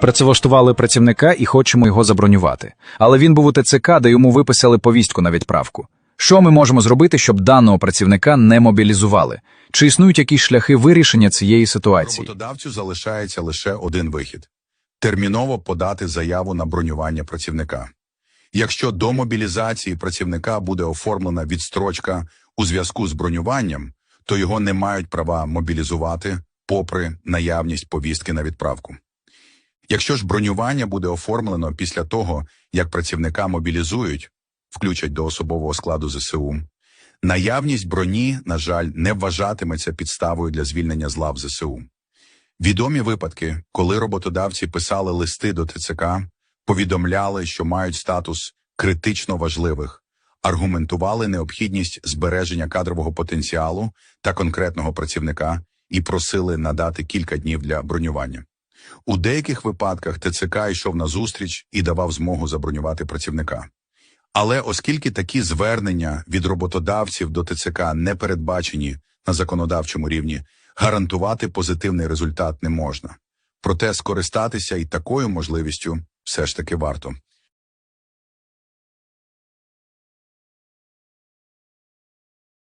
Працевлаштували працівника і хочемо його забронювати. Але він був у ТЦК, де йому виписали повістку на відправку. Що ми можемо зробити, щоб даного працівника не мобілізували? Чи існують якісь шляхи вирішення цієї ситуації? Роботодавцю залишається лише один вихід терміново подати заяву на бронювання працівника. Якщо до мобілізації працівника буде оформлена відстрочка у зв'язку з бронюванням, то його не мають права мобілізувати попри наявність повістки на відправку. Якщо ж бронювання буде оформлено після того, як працівника мобілізують, включать до особового складу ЗСУ, наявність броні, на жаль, не вважатиметься підставою для звільнення з лав ЗСУ. Відомі випадки, коли роботодавці писали листи до ТЦК, повідомляли, що мають статус критично важливих, аргументували необхідність збереження кадрового потенціалу та конкретного працівника і просили надати кілька днів для бронювання. У деяких випадках ТЦК йшов на зустріч і давав змогу забронювати працівника. Але оскільки такі звернення від роботодавців до ТЦК не передбачені на законодавчому рівні, гарантувати позитивний результат не можна. Проте скористатися і такою можливістю все ж таки варто.